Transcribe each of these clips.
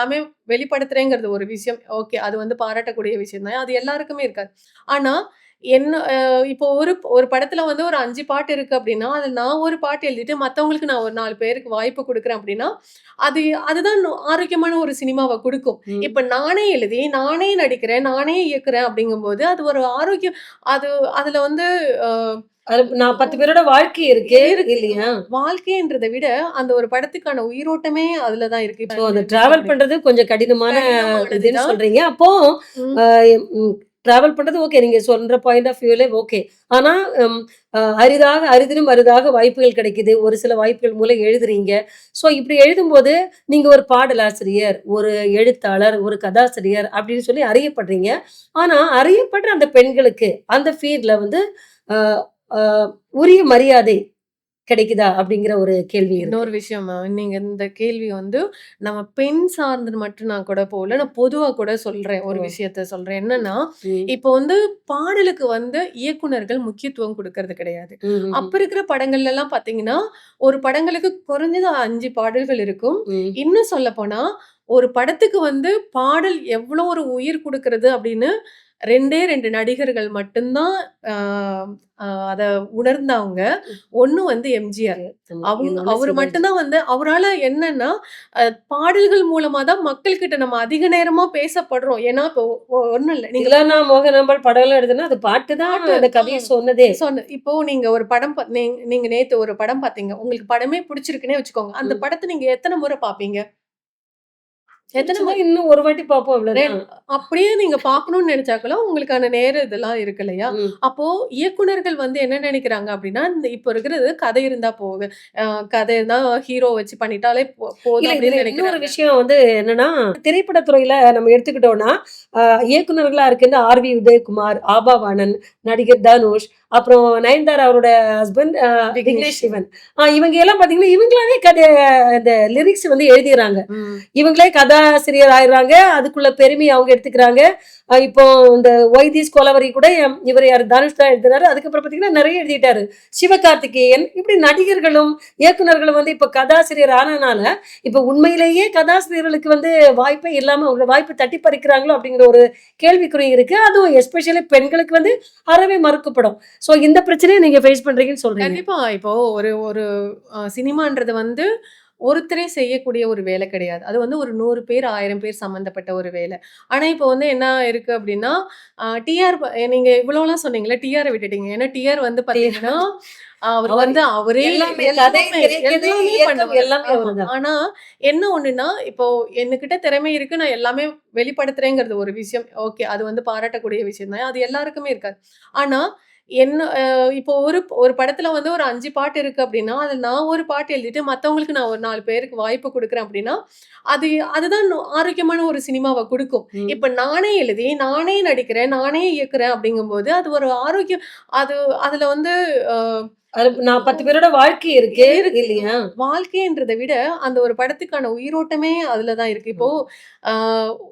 எல்லாமே வெளிப்படுத்துறேங்கிறது ஒரு விஷயம். ஓகே. அது வந்து பாராட்டக்கூடிய விஷயம் தான். அது எல்லாருக்குமே இருக்காது. ஆனா, என்ன இப்போ ஒரு ஒரு படத்துல வந்து ஒரு 5 பாட்டு இருக்கு அப்டின்னா, அதுல நான் ஒரு பாட்டு எழுதிட்டு மத்தவங்களுக்கு நான் ஒரு 4 பேருக்கு வாய்ப்பு குடுக்குறேன் அப்டின்னா, அது அதுதான் ஆரோக்கியமான ஒரு சினிமாவ குடுக்கும். இப்ப நானே எழுதி, நானே நடிக்கிறேன், நானே இயக்குறேன் அப்டிங்கும்போது, அது ஒரு ஆரோக்கியம் அது அதுல வந்து நான் 10 பேரோட வாழ்க்கை இருக்கு. இல்லையா? வாழ்க்கைன்றத விட, அந்த ஒரு படத்துக்கான உயிரோட்டமே அதுல தான் இருக்கு. ஸோ அந்த டிராவல் பண்றது கொஞ்சம் கடினமான இதுன்னு தான். சொல்றீங்க. அப்போ டிராவல் பண்றது ஓகே. நீங்க சொல்ற பாயிண்ட் ஆஃப் வியூல ஓகே. ஆனா அரிதாக அரிதிலும் அரிதாக வாய்ப்புகள் கிடைக்குது. ஒரு சில வாய்ப்புகள் மூலம் எழுதுறீங்க. ஸோ இப்படி எழுதும்போது, நீங்க ஒரு பாடலாசிரியர், ஒரு எழுத்தாளர், ஒரு கதாசிரியர் அப்படின்னு சொல்லி அறியப்படுறீங்க. ஆனா அறியப்படுற அந்த பெண்களுக்கு, அந்த ஃபீல்ட்ல வந்து உரிய மரியாதை கிடைக்குதா? அப்படிங்கிற ஒரு கேள்வி. இன்னொரு விஷயம் நீங்க இந்த கேள்வி வந்து நம்ம பெண் சார்ந்தது மட்டும் நான் கூட போல. நான் பொதுவா கூட சொல்றேன். ஒரு! விஷயத்த சொல்றேன். என்னன்னா. இப்போ வந்து பாடலுக்கு வந்து இயக்குனர்கள் முக்கியத்துவம் குடுக்கறது கிடையாது. அப்ப இருக்கிற படங்கள்லலாம் பார்த்தீங்கன்னா, ஒரு படங்களுக்கு குறைஞ்சது 5 பாடல்கள் இருக்கும். இன்னும் சொல்லப்போனா, ஒரு படத்துக்கு வந்து பாடல் எவ்ளோ ஒரு உயிர் குடுக்குறது அப்படின்னு 2டே 2 நடிகர்கள் மட்டும் தான் அ அ அத உணர்ந்தாங்க. ஒண்ணு வந்து எம்ஜிஆர். அவங்க அவரு சிவாஜி. மட்டும் தான் வந்து அவரால என்னன்னா, பாடல்கள் மூலமா தான் மக்கள் கிட்ட நம்ம அதிக நேரமா பேசப்படுறோம். ஏன்னா, இப்போ ஒண்ணும் இல்ல. நீங்க தில்லானா மோகனாம்பாள் படம்லாம் எழுதுனா, அது பாட்டு தான் அந்த கவிய. சொன்னதே. சொன்ன இப்போ நீங்க ஒரு படம் பா நீங் நீங்க நேத்து ஒரு படம் பார்த்தீங்க. உங்களுக்கு படமே புடிச்சிருக்குன்னே வச்சுக்கோங்க. அந்த. படத்த நீங்க எத்தன முறை பார்ப்பீங்க? எத்தன இன்னும் ஒரு வாட்டி பார்ப்போம் ரென் அவ்வளோதான். அப்படியே நீங்க பார்க்கணும்னு நெனச்சா கூட உங்களுக்கான நேரம் இதெல்லாம் இருக்கு இல்லையா? அப்போ இயக்குனர்கள் வந்து என்ன நெனைக்கிறாங்க அப்படின்னா, இப்போ இருக்கிறது கதை இருந்தா. அ கதை இருந்தா ஹீரோ வச்சு பண்ணிட்டாலே போதும் நெனைக்கிறாங்க. விஷயம் வந்து என்னன்னா, திரைப்படத் துறையில நம்ம எடுத்துக்கிட்டோம்னா, இயக்குனர்களா இருக்கின்ற ஆர்.வி. உதயகுமார், ஆபாவாணன், நடிகர் தனுஷ், அப்புறம் நயன்தாரா அவரோட ஹஸ்பண்ட் விக்னேஷ் சிவன். இவங்க எல்லாம் பார்த்தீங்கன்னா, இவங்களாவே கதை இந்த லிரிக்ஸ் வந்து எழுதிர்றாங்க. ம். இவங்களே கதாசிரியர் ஆயிடுறாங்க. அதுக்குள்ள பெருமையை அவங்க எடுத்துக்கிறாங்க. இப்போ இந்த ஒய் கொலவரி கூட இவர் யார் தனுஷ் தான் எழுதினாரு. அதுக்கப்புறம் பார்த்தீங்கன்னா, நிறைய எழுதிட்டாரு. சிவகார்த்திகேயன் இப்படி நடிகர்களும், இயக்குனர்களும் வந்து இப்போ கதாசிரியர் ஆனனால, இப்போ உண்மையிலேயே கதாசிரியர்களுக்கு வந்து வாய்ப்பே இல்லாம அவங்க வாய்ப்பு தட்டி பறிக்கிறாங்களோ அப்படிங்கிற ஒரு கேள்விக்குறி இருக்கு. அதுவும் எஸ்பெஷலி பெண்களுக்கு வந்து அறவே மறுக்கப்படும். ஸோ இந்த பிரச்சனையை நீங்க ஃபேஸ் பண்றீங்கன்னு சொல்றீங்க. கண்டிப்பா. இப்போ ஒரு ஒரு சினிமான்றது வந்து ஒருத்தரே செய்யக்கூடிய ஒரு வேலை கிடையாது. அது வந்து ஒரு 100 பேர், 1000 பேர் சம்மந்தப்பட்ட ஒரு வேலை. ஆனா, இப்போ வந்து என்ன இருக்கு அப்படின்னா, டிஆர் ப நீங்க இவ்வளோலாம் சொன்னீங்கல்ல, டிஆர விட்டுட்டீங்க. ஏன்னா, டிஆர் வந்து பார்த்தீங்கன்னா, அவரு வந்து அவரே. ஆனா, என்ன ஒண்ணுன்னா, இப்போ என்கிட்ட திறமை இருக்கு. நான் எல்லாமே வெளிப்படுத்துறேங்கிறது ஒரு விஷயம். ஓகே. அது வந்து பாராட்டக்கூடிய விஷயம் தான். அது எல்லாருக்குமே இருக்காது. ஆனா, என்ன இப்போ ஒரு ஒரு படத்துல வந்து ஒரு 5 பாட்டு இருக்கு அப்படின்னா, அதுல நான் ஒரு பாட்டு எழுதிட்டு மத்தவங்களுக்கு நான் ஒரு 4 பேருக்கு வாய்ப்பு குடுக்குறேன் அப்படின்னா, அது அதுதான் ஆரோக்கியமான ஒரு சினிமாவ குடுக்கும். இப்ப நானே எழுதி, நானே நடிக்கிறேன், நானே இயக்குறேன் அப்படிங்கும்போது, அது ஒரு ஆரோக்கியம் அது அதுல வந்து நான் 10 பேரோட வாழ்க்கை இருக்கு. இல்லையா? வாழ்க்கைன்றத விட, அந்த ஒரு படத்துக்கான உயிரோட்டமே அதுல தான் இருக்கு. இப்போ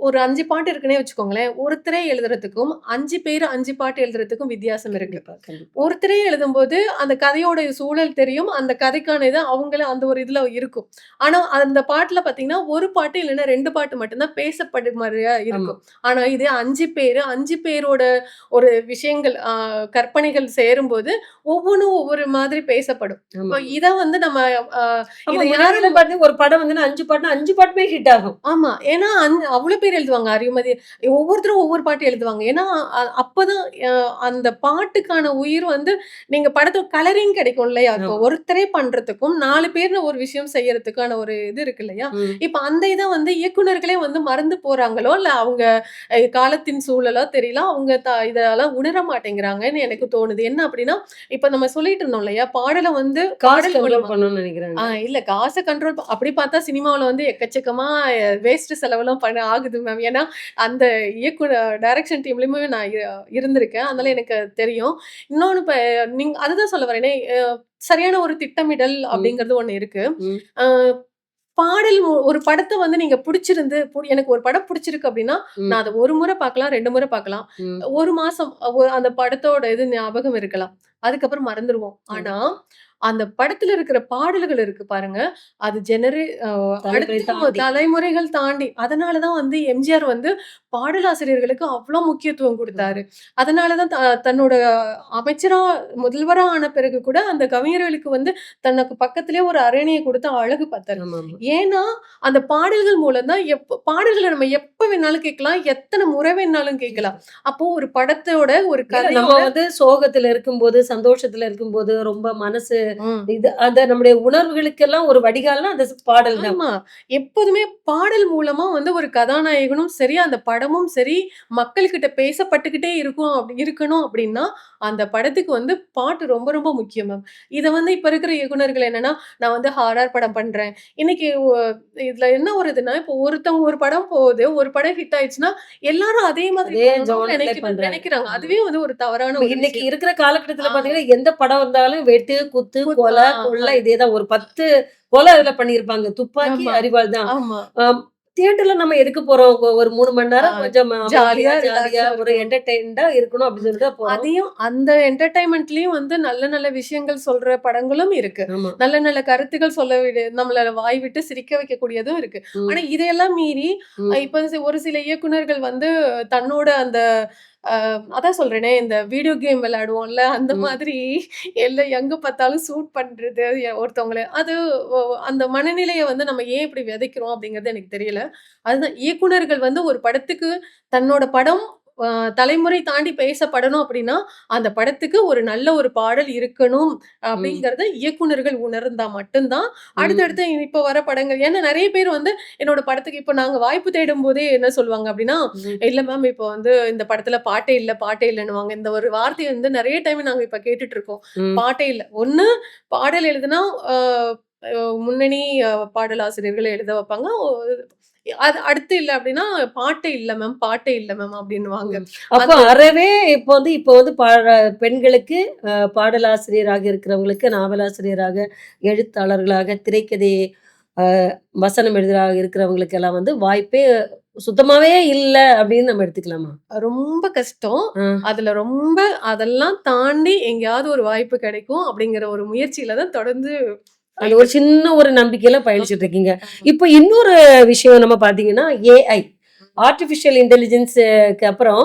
ஒரு 5 பாட்டு இருக்குன்னே வச்சுக்கோங்களேன். ஒருத்தரே எழுதுறதுக்கும், 5 பேரு 5 பாட்டு எழுதுறதுக்கும் வித்தியாசம் இருக்கு. ஒருத்தரே எழுதும்போது, அந்த கதையோட சூழல் தெரியும். அந்த கதைக்கான இது அவங்கள அந்த ஒரு இதுல இருக்கும். ஆனா, அந்த பாட்டுல பார்த்தீங்கன்னா, 1 பாட்டு இல்லன்னா 2 பாட்டு மட்டும் தான் பேசப்படும் மாரியா ஆமா. இருக்கும். ஆனா, இதே 5 பேரு, 5 பேரோட ஒரு விஷயங்கள் கற்பனைகள் சேரும்போது, ஒவ்வொன்னும் ஒவ்வொரு மாதிரி பேசப்படும். இத வந்து நம்ம. இத யாரும் ஒரு படம் வந்துன்னா 5 பாட்டுனா 5 பாட்டுமே ஹிட் ஆகும். ஆமா. ஏன்னா, அவ்ளோ பேர் எழுதுவாங்க. அறிவுமதி ஒவ்வொருத்தரும் ஒவ்வொரு பாட்டு எழுதுவாங்க. ஏன்னா, அப்பதான் அந்த பாட்டுக்கான உயிர் வந்து நீங்க படத்துல கலரிங் கிடைக்கும் இல்லையா? இப்போ. ஒருத்தரே பண்றதுக்கும், 4 பேர்ல ஒரு விஷயம் செய்யறதுக்கான ஒரு இது இருக்கு இல்லையா? இப்ப அந்த இத வந்து இயக்குனர்களே வந்து மறந்து போறாங்களோ, இல்ல அவங்க காலத்தின் சூழலோ தெரியல. அவங்க இதெல்லாம் உணர மாட்டேங்கிறாங்கன்னு எனக்கு தோணுது. என்ன அப்படின்னா, இப்ப நம்ம சொல்லிட்டு இருந்தோம் இல்லையா? பாடல வந்து காசு பாடல் கண்ட்ரோல் மூலமா பண்ணணும்னு ஆ நெனைக்கிறாங்க. இல்ல காச கண்ட்ரோல் அப்படி பார்த்தா சினிமாவுல வந்து எக்கச்சக்கமா வேஸ்ட் செலவெல்லாம் பண்ண ஆகுது மேம். ஏன்னா, அந்த இயக்குனர் டைரக்ஷன் டீம்லயுமே நான் இருந்திருக்கேன். அதனால எனக்கு தெரியும். இன்னொன்னு இப்ப நீங்க அதுதான் சொல்ல வரேனே, சரியான ஒரு திட்டமிடல். அப்படிங்கிறது ஒண்ணு இருக்கு. பாடல் ஒரு படத்த வந்து நீங்க புடிச்சிருந்து எனக்கு ஒரு படம் புடிச்சிருக்கு அப்படின்னா. நான் அத 1 முறை பார்க்கலாம், 2 முறை பார்க்கலாம். 1 மாசம் அந்த படத்தோட இது ஞாபகம் இருக்கலாம். அதுக்கப்புறம் மறந்துருவோம். ஆனா. அந்த படத்துல இருக்கிற பாடல்கள் இருக்கு பாருங்க. அது ஜெனரே அடுத்த. தலைமுறைகள் தாண்டி. அதனால தான் வந்து எம்ஜிஆர் வந்து பாடலாசிரியர்களுக்கு அவ்ளோ முக்கியத்துவம். குடுத்தாரு. அதனால தான் த தன்னோட அமைச்சரா முதல்வரா ஆன பிறகு கூட அந்த கவிஞர்களுக்கு வந்து தனக்கு பக்கத்திலேயே ஒரு அரியணைய குடுத்து அழகு பார்த்தாரு. ஏன்னா, அந்த பாடல்கள் மூலம் தான் எப்ப பாடல்கள நம்ம எப்ப வேணாலும் கேட்கலாம். எத்தன முறை வேணாலும் கேட்கலாம். அப்போ ஒரு படத்தோட ஒரு இல்ல நம்ம வந்து சோகத்துல இருக்கும்போது, சந்தோஷத்துல இருக்கும்போது, ரொம்ப மனசு. இது அந்த நம்முடைய உணர்வுகளுக்கெல்லாம் ஒரு வடிகால்னா அந்த பாடல் தான். எப்போதுமே பாடல் மூலமா வந்து ஒரு கதாநாயகனும் சரி, அந்த படமும் சரி, மக்கள்கிட்ட பேசப்பட்டுக்கிட்டே இருக்கும் இருக்கணும் அப்டின்னா, அந்த படத்துக்கு வந்து பாட்டு ரொம்ப ரொம்ப முக்கியம் மேம். இத வந்து இப்ப இருக்கிற இயக்குனர்கள் என்னன்னா, நான் வந்து ஹாரர் படம் பண்றேன். இன்னைக்கு இதுல என்ன வருதுன்னா, இப்போ ஒருத்தவங்க ஒரு படம் போகுது. ஒரு படம் ஹிட் ஆயிடுச்சுன்னா, எல்லாரும் அதே மாதிரி. நெனைக்கிறாங்க. அதுவே வந்து ஒரு தவறான ஒரு இன்னைக்கு. இருக்கிற காலகட்டத்துல. பாத்தீங்கன்னா, எந்த படம் வந்தாலும் வெட்டு, குத்து, குத் கொலை, கொள்ளை. இதேதான். ஒரு 10 கொலை அதுல பண்ணியிருப்பாங்க. துப்பாக்கி, ஆமா. அரிவாள் தான். தியேட்டர்ல நம்ம எதுக்கு போறோம்? ஒரு 3 மணி ஆ. நேரம் கொஞ்சம் ஜாலியா, ஜாலியா ஒரு இருக்கணும். என்டர்டெயின்டா இருக்கணும் அப்டி சொல்லிட்டு. அதையும் அந்த என்டர்டெயின்மென்ட்லயும் வந்து நல்ல நல்ல விஷயங்கள் சொல்ற படங்களும் இருக்கு. நல்ல நல்ல கருத்துக்கள் சொல்ல விடு நம்மள வாய் விட்டு சிரிக்க வைக்கக்கூடியதும் இருக்கு. ஆனா. இதையெல்லாம் மீறி இப்ப ஒரு சில இயக்குனர்கள் வந்து தன்னோட அந்த அதான் சொல்றேனே, இந்த வீடியோ கேம் விளையாடுவோம்ல, அந்த. மாதிரி எல்ல எங்க பார்த்தாலும் சூட் பண்றது எ ஒருத்தவங்கள அது அந்த மனநிலைய வந்து நம்ம ஏன் இப்டி விதைக்கிறோம் அப்டிங்கிறது எனக்கு தெரியல. அதுதான் இயக்குனர்கள் வந்து ஒரு படத்துக்கு தன்னோட படம் தலைமுறை தாண்டி பேசப்படணும் அப்டின்னா, அந்த படத்துக்கு ஒரு நல்ல ஒரு பாடல் இருக்கணும் ம். அப்டிங்கிறத இயக்குனர்கள் உணர்ந்தா மட்டும் தான், ம். அடுத்தடுத்து இப்ப வர படங்கள் ஏன்னா நெறைய பேர் வந்து என்னோட படத்துக்கு இப்ப நாங்க வாய்ப்பு தேடும்போதே என்ன சொல்லுவாங்க அப்டின்னா, ம். இல்ல மேம் இப்ப வந்து இந்த படத்துல பாட்டே இல்ல, பாட்டே இல்லன்னுவாங்க. இந்த ஒரு வார்த்தைய வந்து நெறைய டைம் நாங்க இப்ப கேட்டுட்டு இருக்கோம். பாட்டே இல்ல. ஒண்ணு பாடல் எழுதுனா முன்னணி பாடலாசிரியர்கள் எழுத வைப்பாங்க. அது அடுத்து இல்ல அப்டின்னா, பாட்டே இல்ல மேம், பாட்டே இல்ல மேம் அப்டின்னுவாங்க. ம். அப்ப அறவே இப்ப வந்து இப்ப வந்து பாட பெண்களுக்கு பாடலாசிரியராக இருக்கிறவங்களுக்கு, நாவலாசிரியராக, எழுத்தாளர்களாக, திரைக்கதை வசனம் எழுதுறா இருக்கிறவங்களுக்கெல்லாம் வந்து வாய்ப்பே சுத்தமாவே இல்ல அப்டின்னு நம்ம எடுத்துக்கலாமா? ரொம்ப கஷ்டம். அதுல ரொம்ப அதெல்லாம் தாண்டி எங்கேயாவது ஒரு வாய்ப்பு கிடைக்கும் அப்டிங்கிற ஒரு முயற்சியில தான் தொடர்ந்து அது ஒரு சின்ன ஒரு நம்பிக்கையில பயணிச்சுட்டு இருக்கீங்க. இப்போ இன்னொரு விஷயம் நம்ம பார்த்தீங்கன்னா, ஏஐ. ஆர்டிஃபிஷியல் இன்டெலிஜென்ஸுக்கு அப்புறம்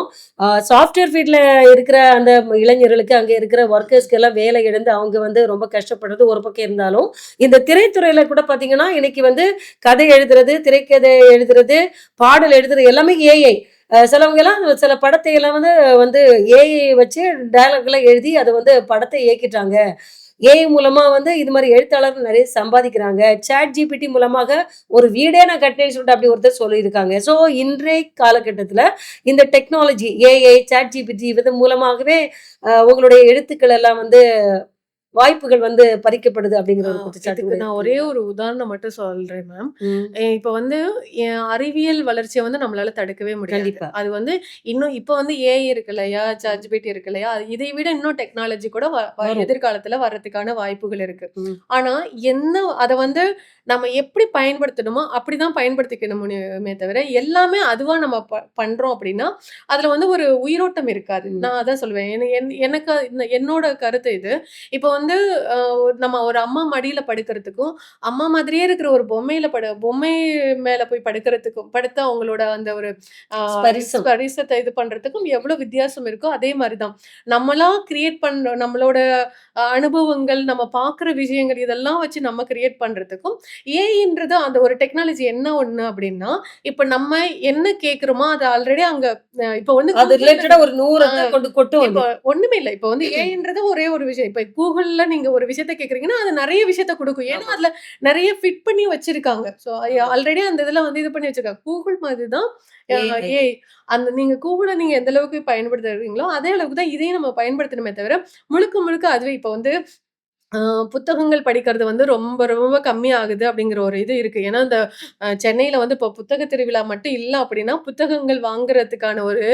சாஃப்ட்வேர் ஃபீல்டில் இருக்கிற அந்த இளைஞர்களுக்கு, அங்கே இருக்கிற ஒர்க்கர்ஸ்க்கு எல்லாம் வேலை இழந்து அவங்க வந்து ரொம்ப கஷ்டப்படுறது ஒரு பக்கம் இருந்தாலும், இந்த திரைத்துறையில் கூட பார்த்தீங்கன்னா, இன்னைக்கு வந்து கதை எழுதுறது, திரைக்கதை எழுதுறது, பாடல் எழுதுறது எல்லாமே ஏஐ. சிலவங்க எல்லாம் சில படத்தை எல்லாம் வந்து வந்து ஏஐ வச்சு டயலாக்லாம் எழுதி அதை வந்து படத்தை இயக்கிட்டாங்க. ஏஐ மூலமா வந்து இது மாதிரி எழுத்தாளர்கள் நிறைய சம்பாதிக்கிறாங்க. சாட் ஜிபிடி மூலமாக ஒரு வீடே நான் கட்டினேன்னு சொல்லிட்டு அப்படி ஒருத்தர் சொல்லியிருக்காங்க. ஸோ இன்றைய காலகட்டத்தில் இந்த டெக்னாலஜி ஏஐ, சாட் ஜிபிடி இது மூலமாகவே உங்களுடைய எழுத்துக்கள் எல்லாம் வந்து வாய்ப்புகள் வந்து பறிக்கப்படுது அப்படிங்கிற ஒரு குற்றச்சாட்டு நான் ஒரே? ஒரு உதாரணம் மட்டும் சொல்றேன் மேம். இப்ப வந்து அறிவியல் வளர்ச்சிய வந்து நம்மளால தடுக்கவே முடியாது. அது வந்து இன்னும் இப்ப வந்து ஏஐ இருக்கு இல்லையா? சாட் ஜிபிடி இருக்கு இல்லையா? இதை விட இன்னும் டெக்னாலஜி கூட. எதிர்காலத்துல வர்றதுக்கான வாய்ப்புகள் இருக்கு. ஆனா என்ன அத வந்து நம்ம எப்படி பயன்படுத்தணுமோ அப்படிதான் பயன்படுத்திக்கணும் தவிர, எல்லாமே அதுவா நம்ம பண்றோம் அப்படின்னா, அதுல வந்து ஒரு உயிரோட்டம் இருக்காது. நான் அதான் சொல்லுவேன். என என் எனக்கு என்னோட கருத்து இது. இப்ப வந்து அ நம்ம ஒரு அம்மா மடியில படுக்கிறதுக்கும், அம்மா மாதிரியே இருக்கிற ஒரு பொம்மையில படு பொம்மை மேல போய் படுக்கிறதுக்கும், படுத்து அவங்களோட அந்த ஒரு. ஸ்பரிசத்த இது பண்றதுக்கும் எவ்வளோ வித்தியாசம் இருக்கோ, அதே மாரி தான். நம்மளா கிரியேட் பண்ற நம்மளோட அனுபவங்கள், நம்ம பார்க்குற விஷயங்கள் இதெல்லாம் வச்சு நம்ம கிரியேட் பண்றதுக்கும், ஏஐன்றது அந்த ஒரு டெக்னாலஜி என்ன ஒண்ணு அப்படின்னா, இப்ப நம்ம என்ன கேட்கிறோமோ, அது ஆல்ரெடி அங்க இப்ப வந்து அது ஒரு 100 ஆ கொண்டு கொட்டும். ஒண்ணுமே இல்ல. இப்ப வந்து ஏஐன்றது ஒரே ஒரு விஷயம். இப்ப Googleல நீங்க ஒரு விஷயத்த கேட்கிறீங்கன்னா, அது நெறைய விஷயத்த குடுக்கும். ஏன்னா. அதுல நெறைய ஃபிட் பண்ணி வச்சிருக்காங்க. ஸோ ஆல்ரெடி அந்த இதுல வந்து இது பண்ணி வச்சிருக்காங்க. Google மாதிரி தான். ஏஐ. அந்த நீங்க Googleஅ நீங்க எந்த அளவுக்கு பயன்படுத்துறீங்களோ, அதே அளவுக்கு தான் இதையும் நம்ம பயன்படுத்தணுமே தவிர, முழுக்க முழுக்க அதுவே இப்ப வந்து புத்தகங்கள் படிக்கிறது வந்து ரொம்ப ரொம்ப கம்மியாகுது அப்படிங்கிற ஒரு இது இருக்கு. ஏன்னா, இந்த சென்னையில வந்து இப்போ புத்தக திருவிழா மட்டும் இல்ல அப்படின்னா, புத்தகங்கள் வாங்குறதுக்கான ஒரு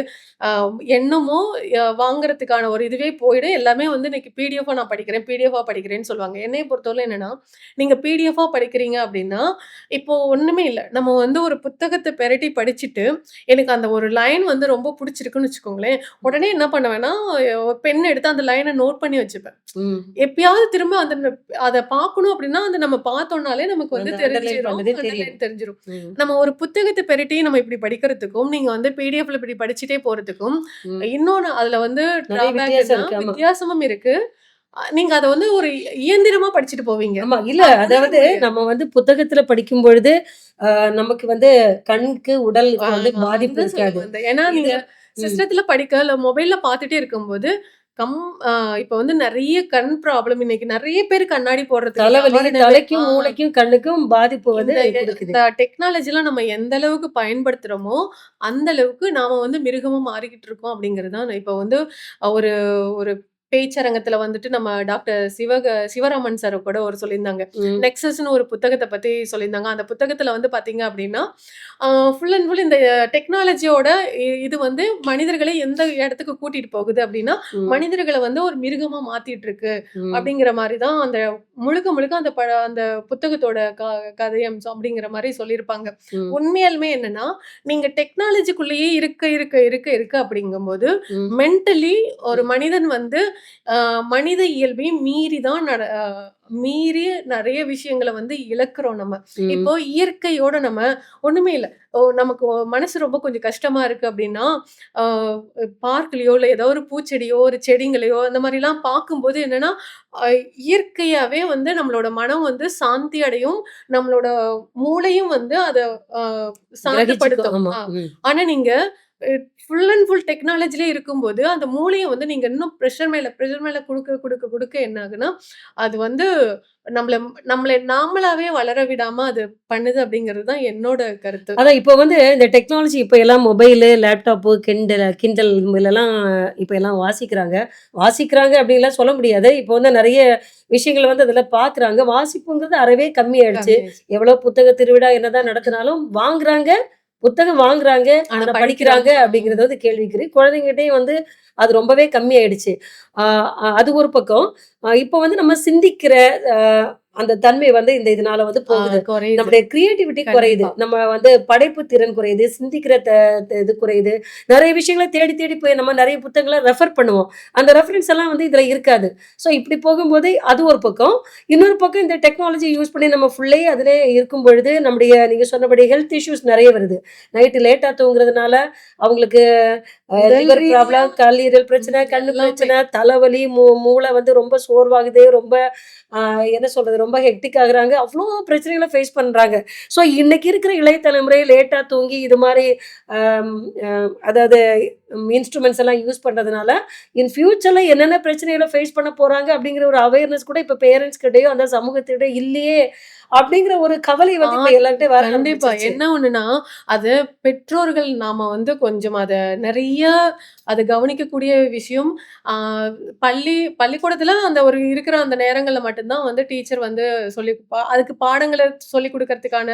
அ எண்ணமோ, அ வாங்குறதுக்கான ஒரு இதுவே போயிடும். எல்லாமே வந்து இன்னைக்கு பிடிஎஃபா நான் படிக்கிறேன், பிடிஎஃபா படிக்கிறேன்னு சொல்லுவாங்க. என்னைய பொறுத்தவரையிலும் என்னன்னா, நீங்க பிடிஎஃபா படிக்கிறீங்க அப்படின்னா, இப்போ ஒண்ணுமே இல்ல. நம்ம வந்து ஒரு புத்தகத்த பெரட்டி படிச்சுட்டு, எனக்கு அந்த ஒரு லைன் வந்து ரொம்ப புடிச்சிருக்குன்னு வச்சுக்கோங்களேன், உடனே என்ன பண்ணுவேன்னா, பென் எடுத்து அந்த லைன நோட் பண்ணி வச்சுப்பேன். எப்பயாவது திரும்ப எல்லாருமே அந்த அத பார்க்கணும் அப்படின்னா, அத நம்ம பார்த்தோம்னாலே நமக்கு வந்து அந்த அண்டர்லைன் தெரிஞ்சிரும். பண்ணதே தெரியும். அண்டர்லைன் தெரிஞ்சிரும். ம். நம்ம ஒரு புத்தகத்த பெரட்டி நம்ம இப்படி படிக்கிறதுக்கும், நீங்க வந்து பிடிஎஃப்ல இப்படி படிச்சுட்டே போறதுக்கும். இன்னொன்னு அதுல வந்து. வித்தியாசமும் இருக்கு. நீங்க அத வந்து ஒரு இயந்திரமா படிச்சுட்டு போவீங்க. ஆமா. இல்ல அதாவது. நம்ம வந்து புத்தகத்துல படிக்கும் பொழுது, நமக்கு வந்து கண்ணுக்கு, உடலுக்கு வந்து பாதிப்பு இருக்காது. ஏன்னா நீங்க. சிஸ்டத்துல படிக்க, இல்ல மொபைல்ல பார்த்துட்டே இருக்கும்போது, கம் இப்ப வந்து நெறைய கண் ப்ராப்ளம் இன்னைக்கு நெறைய பேர் கண்ணாடி போடுறதுக்கு தலைவலி, தலைக்கும், மூளைக்கும், கண்ணுக்கும் பாதிப்பு வந்து இந்த டெக்னாலஜிலாம் நம்ம எந்த அளவுக்கு பயன்படுத்துறோமோ, அந்த அளவுக்கு நாம வந்து மிருகமா மாறிக்கிட்டு இருக்கோம் அப்படிங்கிறது தான் இப்ப வந்து ஒரு ஒரு பேச்சரங்கத்துல வந்துட்டு நம்ம டாக்டர் சிவக சிவராமன் சார் கூட ஒரு சொல்லியிருந்தாங்க. ம். நெக்ஸஸ்ன்னு ஒரு புத்தகத்த பத்தி சொல்லியிருந்தாங்க. அந்த புத்தகத்துல வந்து பார்த்தீங்க அப்படின்னா, ஃபுல் அண்ட் ஃபுல் இந்த டெக்னாலஜியோட இது வந்து மனிதர்களை எந்த இடத்துக்கு கூட்டிட்டு போகுது அப்படின்னா. மனிதர்கள வந்து ஒரு மிருகமா மாத்திட்டு இருக்கு. அப்படிங்கிற மாரி தான் அந்த முழுக்க முழுக்க அந்த ப அந்த புத்தகத்தோட க கதையம்சம் அப்படிங்கிற மாரி சொல்லியிருப்பாங்க. உண்மையாலுமே என்னன்னா, நீங்க டெக்னாலஜிக்குள்ளேயே இருக்க, இருக்க, இருக்க, இருக்க அப்படிங்கும்போது. மென்டலி ஒரு மனிதன் வந்து மனித இயல்பையும் மீறி தான் நட மீறி நெறைய விஷயங்கள வந்து இழக்கிறோம் நம்ம. இப்போ இயற்கையோட நம்ம ஒண்ணுமே இல்ல. நமக்கு மனசு ரொம்ப கொஞ்சம் கஷ்டமா இருக்கு அப்படின்னா, பார்க்லயோ, இல்ல ஏதோ ஒரு பூச்செடியோ, ஒரு செடிங்களையோ அந்த மாரிலாம் பார்க்கும்போது என்னன்னா, இயற்கையாவே வந்து நம்மளோட மனம் வந்து சாந்தி அடையும். நம்மளோட மூளையும் வந்து அத. சாந்தப்படுத்தும். ஆனா நீங்க ஃபுல் அண்ட் ஃபுல் டெக்னாலஜிலே இருக்கும்போது, அந்த மூளைய வந்து நீங்க இன்னும் பிரஷர் மேல பிரஷர் மேல குடுக்க, குடுக்க, குடுக்க என்ன ஆகுன்னா, அது வந்து நம்மள நம்மள நாமளாவே வளர விடாம அது பண்ணுது அப்படிங்கிறது தான் என்னோட கருத்து. அதான் இப்ப வந்து இந்த டெக்னாலஜி இப்ப எல்லாம் மொபைலு, லேப்டாப்பு, கிண்டல் கிண்டல் இதுலலாம் இப்ப எல்லாம் வாசிக்கிறாங்க. வாசிக்கிறாங்க அப்படின்லாம் சொல்ல முடியாது. இப்ப வந்து நெறைய விஷயங்கள வந்து அதுல பார்க்குறாங்க. வாசிப்புங்கிறது அறவே கம்மியாயிடுச்சு. எவ்வளோ புத்தக திருவிழா என்னதான் நடத்தினாலும் வாங்குறாங்க. புத்தகம் வாங்குறாங்க. ஆனா படிக்கிறாங்க. அப்படிங்கிறது வந்து கேள்விக்குறி. குழந்தைங்ககிட்டயும் வந்து அது ரொம்பவே கம்மியாயிடுச்சு. ஆ அது ஒரு பக்கம். இப்ப வந்து நம்ம சிந்திக்கிற அந்த தன்மை வந்து இந்த இதனால வந்து போகுது. நம்முடைய கிரியேட்டிவிட்டி குறையுது. நம்ம வந்து படைப்பு திறன் குறையுது. சிந்திக்கிற இது குறையுது. நெறைய விஷயங்கள தேடி தேடி போய் நம்ம நெறைய புத்தகங்கள ரெஃபர் பண்ணுவோம். அந்த ரெஃபரன்ஸ் எல்லாம் வந்து இதுல இருக்காது. ஸோ இப்படி போகும்போது அது ஒரு பக்கம். இன்னொரு பக்கம் இந்த டெக்னாலஜி யூஸ் பண்ணி நம்ம ஃபுல்லே அதிலே இருக்கும் பொழுது, நம்முடைய நீங்க சொன்னபடி ஹெல்த் இஷ்யூஸ் நெறைய வருது. நைட்டு லேட்டா தூங்குறதுனால அவங்களுக்கு லிவர் ப்ராப்ளம், கல்லீரல் பிரச்சனை, கண்ணு. பிரச்சனை, தலைவலி, மூ மூளை வந்து ரொம்ப சோர்வாகுது. ரொம்ப என்ன சொல்றது? ரொம்ப ஹெக்டிக் ஆகுறாங்க. அவ்வளோ பிரச்சனைகளை ஃபேஸ் பண்றாங்க. ஸோ இன்னைக்கு இருக்கிற இளைய தலைமுறை லேட்டாக தூங்கி இது மாதிரி அதாவது இன்ஸ்ட்ருமெண்ட்ஸ் எல்லாம் யூஸ் பண்ணுறதுனால இன் ஃப்யூச்சரில் என்னென்ன பிரச்சனைகளை ஃபேஸ் பண்ண போகிறாங்க அப்படிங்கிற ஒரு அவேர்னஸ் கூட இப்போ பேரண்ட்ஸ் அந்த சமூகத்திடம் இல்லையே அப்படிங்கிற ஒரு கவலை வந்து இப்ப எல்லார்கிட்டயும் வர கண்டிப்பா. என்ன ஒண்ணுன்னா, அது பெற்றோர்கள் நாம வந்து கொஞ்சம் அத நெறைய அத கவனிக்கக்கூடிய விஷயம். பள்ளி பள்ளிக்கூடத்துல அந்த ஒரு இருக்கிற அந்த நேரங்கள்ல மட்டும் தான் வந்து டீச்சர் வந்து சொல்லி அதுக்கு பாடங்கள சொல்லிக் குடுக்கறதுக்கான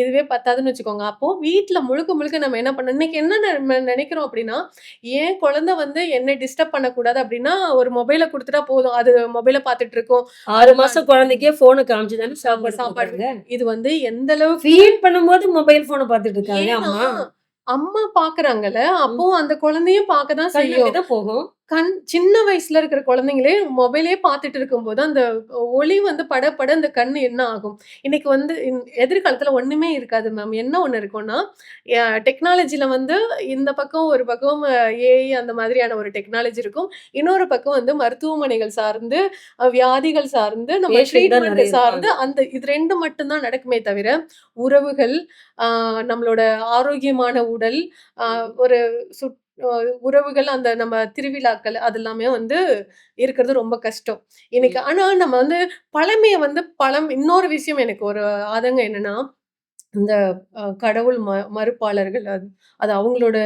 இதுவே பத்தாதுன்னு வச்சுக்கோங்க. அப்போ வீட்ல முழுக்க முழுக்க நம்ம என்ன பண்ணணும் இன்னைக்கு என்ன நெனைக்கிறோம் அப்படின்னா, என் குழந்தை வந்து என்னை டிஸ்டர்ப் பண்ணக்கூடாது அப்படின்னா, ஒரு மொபைல குடுத்துட்டா போதும். அது மொபைல பார்த்துட்டு இருக்கும். 6 அது மாசம் குழந்தைக்கே ஃபோன காமிச்சு தானே சாப்பாடு போடுறாங்க. இது வந்து எந்த அளவுக்கு ஃபீட் பண்ணும்போது மொபைல் ஃபோன பார்த்துட்டு இருக்காங்க அம்மா. அம்மா பார்க்குறாங்கல்ல, அப்போ. அந்த குழந்தையும் பார்க்க தான் கண்ணு செய்யும். போகும். கண் சின்ன வயசுல இருக்கிற குழந்தைங்களே மொபைலே பார்த்துட்டு இருக்கும்போது, அந்த ஒளி வந்து பட பட அந்த கண்ணு என்ன ஆகும்? இன்னைக்கு வந்து இன் எதிர்காலத்துல ஒண்ணுமே இருக்காது மேம். என்ன ஒண்ணு இருக்கும்னா, டெக்னாலஜில வந்து இந்த பக்கம் ஒரு பக்கம் ஏஐ அந்த மாதிரியான ஒரு டெக்னாலஜி இருக்கும். இன்னொரு பக்கம் வந்து மருத்துவமனைகள் சார்ந்து, வியாதிகள் சார்ந்து, நம்ம பேஷண்ட் தான் ட்ரீட்மெண்ட் நெறைய சார்ந்து இருப்பாங்க. அந்த இது 2 மட்டும் தான் நடக்குமே தவிர, உறவுகள், ஆ நம்மளோட ஆரோக்கியமான உடல், ஆ ம். ஒரு அ உறவுகள் அந்த நம்ம திருவிழாக்கள் அது எல்லாமே வந்து இருக்கிறது ரொம்ப கஷ்டம். இன்னைக்கு. ஆனா நம்ம வந்து பழமைய வந்து பழம் இன்னொரு விஷயம் எனக்கு ஒரு ஆதங்கம் என்னன்னா, இந்த கடவுள் ம மறுப்பாளர்கள் அது அது அவங்களோட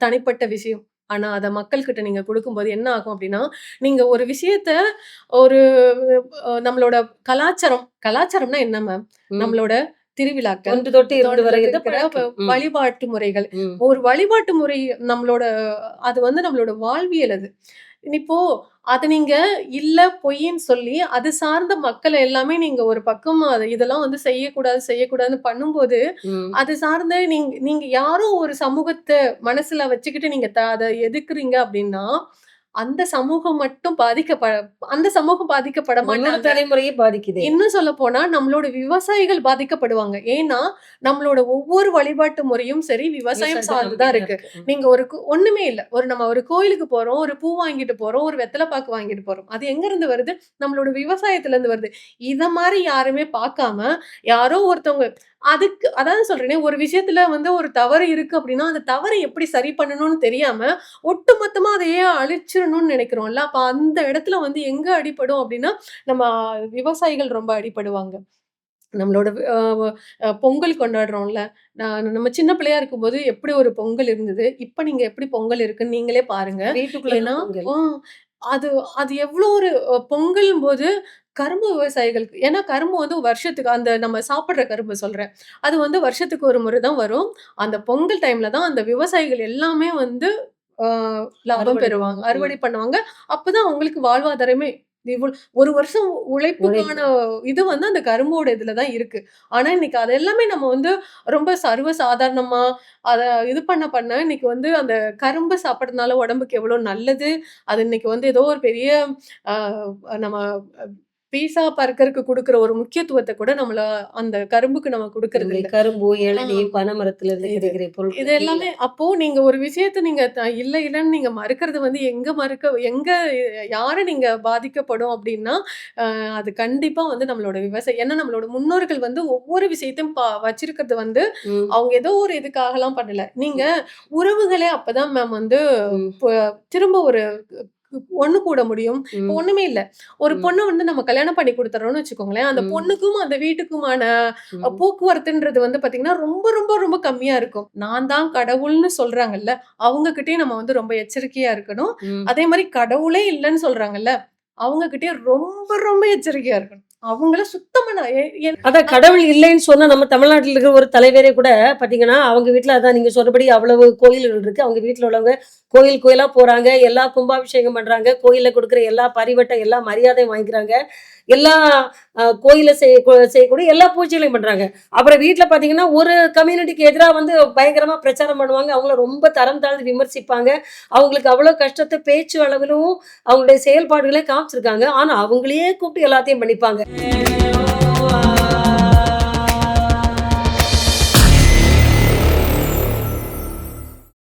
தனிப்பட்ட விஷயம். ஆனா அத மக்கள்கிட்ட நீங்க குடுக்கும்போது என்ன ஆகும் அப்டின்னா, நீங்க ஒரு விஷயத்த ஒரு நம்மளோட கலாச்சாரம் கலாச்சாரம்னா என்ன மேம்? நம்மளோட திருவிழாக்கள், தொன்று தொட்டு இருந்து தொன்று தொட்டு வருகிற இருக்கிற வ பழக்கம். ம். வழிபாட்டு முறைகள். ஒரு வழிபாட்டு முறை நம்மளோட அது வந்து நம்மளோட வாழ்வியல் அது. இப்போ அத நீங்க இல்ல, பொய்ன்னு சொல்லி, அது சார்ந்த மக்கள எல்லாமே நீங்க ஒரு பக்கம் இதெல்லாம் வந்து செய்யக்கூடாது, செய்யக்கூடாதுன்னு பண்ணும்போது. அது சார்ந்த நீங்க நீங்க யாரோ ஒரு சமூகத்த மனசுல வச்சுக்கிட்டு நீங்க அத எதிர்க்கிறீங்க அப்டின்னா, அந்த சமூகம் மட்டும் பாதிக்கப்ப அந்த சமூகம் பாதிக்கப்பட மாட்டாங்க. தலைமுறையே பாதிக்குதே. இன்னும் சொல்லப்போனா, நம்மளோட விவசாயிகள் பாதிக்கப்படுவாங்க. ஏன்னா, நம்மளோட ஒவ்வொரு வழிபாட்டு முறையும் சரி, விவசாயம் விவசாயத்தை சார்ந்து நம்பி தான் தான் இருக்கு. நீங்க ஒரு ஒண்ணுமே இல்ல. ஒரு நம்ம ஒரு கோயிலுக்கு போறோம், ஒரு பூ வாங்கிட்டு போறோம், ஒரு வெத்தல பாக்கு வாங்கிட்டு போறோம். அது எங்கருந்து வருது? நம்மளோட விவசாயத்துலருந்து வருது. இத மாரி யாருமே பாக்காம, யாரோ ஒருத்தவங்க அதுக்கு அதான் சொல்றேனே, ஒரு விஷயத்துல வந்து ஒரு தவறு இருக்கு அப்டின்னா, அந்த தவற எப்படி சரி பண்ணணும்னு தெரியாம, ஒட்டுமொத்தமா அதையே அழிச்சிரணும்னு நெனைக்கிறோம்ல. அப்ப அந்த இடத்துல வந்து எங்க அடிபடும் அப்டின்னா, நம்ம விவசாயிகள் ரொம்ப அடிபடுவாங்க. நம்மளோட அ அ பொங்கல் கொண்டாடுறோம்ல. நான் நம்ம சின்ன பிள்ளையா இருக்கும்போது எப்படி ஒரு பொங்கல் இருந்தது. இப்ப நீங்க எப்படி பொங்கல் இருக்குன்னு நீங்களே பாருங்க. வீட்டுக்குள்ள ஏன்னா தான் பொங்கல். ஆ அது அது எவ்ளோ ஒரு அ பொங்கலும்போது கரும்பு விவசாயிகளுக்கு ஏன்னா கரும்பு வந்து வருஷத்துக்கு அந்த நம்ம சாப்பிடுற கரும்பு சொல்றேன். அது வந்து வருஷத்துக்கு ஒரு முறை தான் வரும். அந்த பொங்கல் டைம்ல தான் அந்த விவசாயிகள் எல்லாமே வந்து ஆ லாபம் பெறுவாங்க. அறுவடை பண்ணுவாங்க. அப்பதான் அவங்களுக்கு வாழ்வாதாரமே. ஒரு வருஷம் உழைப்புக்கான உழைப்பு. இது வந்து அந்த கரும்போட இதுல தான் இருக்கு. ஆனா இன்னைக்கு அது எல்லாமே நம்ம வந்து ரொம்ப சர்வ சாதாரணமா அத இது பண்ண பண்ண இன்னைக்கு வந்து அந்த கரும்பு சாப்பிடுறதுனால உடம்புக்கு எவ்வளோ நல்லது. அது இன்னைக்கு வந்து ஏதோ ஒரு பெரிய ஆ நம்ம பீஸா, பர்கருக்கு குடுக்குற ஒரு முக்கியத்துவத்த கூட நம்மள அந்த கரும்புக்கு நம்ம குடுக்கறது. கரும்பு. இளநீ, பனைமரத்துல இருந்து இது கிடைக்கிற இது பொருட்கள் இல்ல. எல்லாமே அப்போ நீங்க ஒரு விஷயத்த நீங்க இல்ல இல்லன்னு நீங்க மறுக்கிறது வந்து எங்க மறுக்க எங்க யார நீங்க பாதிக்கப்படும் அப்டின்னா, அ அது கண்டிப்பா வந்து நம்மளோட விவசாயம். ஏன்னா நம்மளோட முன்னோர்கள் வந்து ஒவ்வொரு விஷயத்தையும் வச்சிருக்கிறது வந்து. அவங்க ஏதோ ஒரு இதுக்காகலாம் பண்ணல. நீங்க உறவுகளே அப்பதான் மேம் வந்து திரும்ப ஒரு ஒண்ணு கூட முடியும். ஒண்ணுமே இல்ல. ஒரு. பொண்ண வந்து நம்ம கல்யாணம் பண்ணி குடுத்துர்றோம்னு வச்சுக்கோங்களேன். அந்த. பொண்ணுக்கும், அந்த வீட்டுக்குமான. போக்குவரத்துன்றது வந்து பார்த்தீங்கன்னா, ரொம்ப ரொம்ப ரொம்ப கம்மியா இருக்கும். நான் தான் கடவுள்னு சொல்றாங்கல்ல, அவங்க கிட்டயும் நம்ம வந்து ரொம்ப எச்சரிக்கையா இருக்கணும். அதே மாரி கடவுளே இல்லன்னு சொல்றாங்கல்ல, அவங்க கிட்டயும் ரொம்ப ரொம்ப எச்சரிக்கையா இருக்கணும். அவங்கள சுத்தமான அதான் கடவுள் இல்லைன்னு சொன்னா நம்ம தமிழ்நாட்டில் இருக்கிற ஒரு தலைவரே கூட பாத்தீங்கன்னா அவங்க வீட்டுல அதான் நீங்க சொன்னபடி அவ்வளவு கோயில்கள் இருக்கு. அவங்க வீட்டுல உள்ளவங்க கோயில் கோயிலா போறாங்க. எல்லா கும்பாபிஷேகம் பண்றாங்க. கோயில்ல கொடுக்குற எல்லா பரிவட்ட எல்லா மரியாதையும் வாங்கிக்கிறாங்க. எல்லா அ செய்ய செய்யக்கூடிய எல்லா பூஜைகளையும் பண்றாங்க. அப்புறம் வீட்டில் பார்த்தீங்கன்னா, ஒரு கம்யூனிட்டிக்கு எதிராக வந்து பயங்கரமா பிரச்சாரம் பண்ணுவாங்க. அவங்கள ரொம்ப தரம் தாழ்ந்து விமர்சிப்பாங்க. அவங்களுக்கு அவ்வளோ கஷ்டத்தை பேச்சு அளவிலும் அவங்களுடைய செயல்பாடுகளே காமிச்சிருக்காங்க. ஆனால் அவங்களையே கூப்பிட்டு எல்லாத்தையும் பண்ணிப்பாங்க.